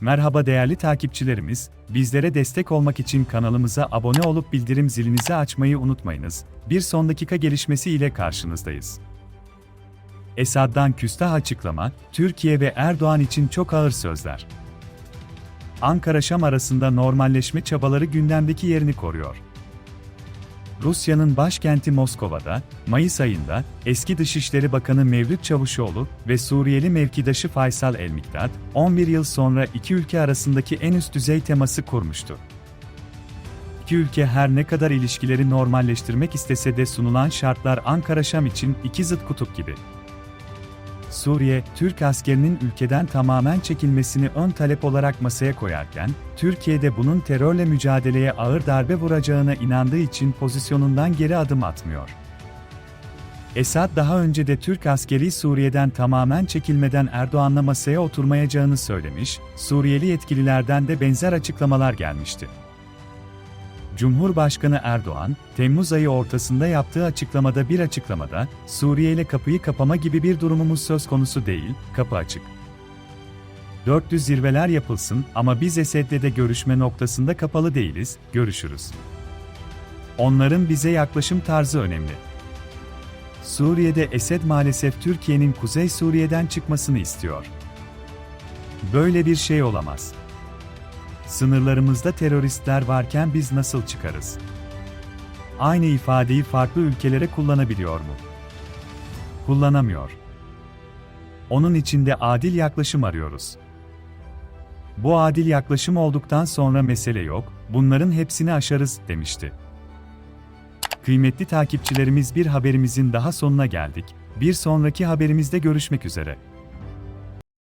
Merhaba değerli takipçilerimiz, bizlere destek olmak için kanalımıza abone olup bildirim zilinizi açmayı unutmayınız. Bir son dakika gelişmesi ile karşınızdayız. Esad'dan küstah açıklama, Türkiye ve Erdoğan için çok ağır sözler. Ankara-Şam arasında normalleşme çabaları gündemdeki yerini koruyor. Rusya'nın başkenti Moskova'da, Mayıs ayında, eski Dışişleri Bakanı Mevlüt Çavuşoğlu ve Suriyeli mevkidaşı Faysal El-Mikdad, 11 yıl sonra iki ülke arasındaki en üst düzey teması kurmuştu. İki ülke her ne kadar ilişkileri normalleştirmek istese de sunulan şartlar Ankara-Şam için iki zıt kutup gibi. Suriye, Türk askerinin ülkeden tamamen çekilmesini ön talep olarak masaya koyarken, Türkiye de bunun terörle mücadeleye ağır darbe vuracağına inandığı için pozisyonundan geri adım atmıyor. Esad daha önce de Türk askeri Suriye'den tamamen çekilmeden Erdoğan'la masaya oturmayacağını söylemiş, Suriyeli yetkililerden de benzer açıklamalar gelmişti. Cumhurbaşkanı Erdoğan, Temmuz ayı ortasında yaptığı açıklamada bir açıklamada, Suriye ile kapıyı kapama gibi bir durumumuz söz konusu değil, kapı açık. 400 zirveler yapılsın ama biz Esed'le de görüşme noktasında kapalı değiliz, görüşürüz. Onların bize yaklaşım tarzı önemli. Suriye'de Esed maalesef Türkiye'nin Kuzey Suriye'den çıkmasını istiyor. Böyle bir şey olamaz. Sınırlarımızda teröristler varken biz nasıl çıkarız? Aynı ifadeyi farklı ülkelere kullanabiliyor mu? Kullanamıyor. Onun için de adil yaklaşım arıyoruz. Bu adil yaklaşım olduktan sonra mesele yok, bunların hepsini aşarız, demişti. Kıymetli takipçilerimiz bir haberimizin daha sonuna geldik. Bir sonraki haberimizde görüşmek üzere.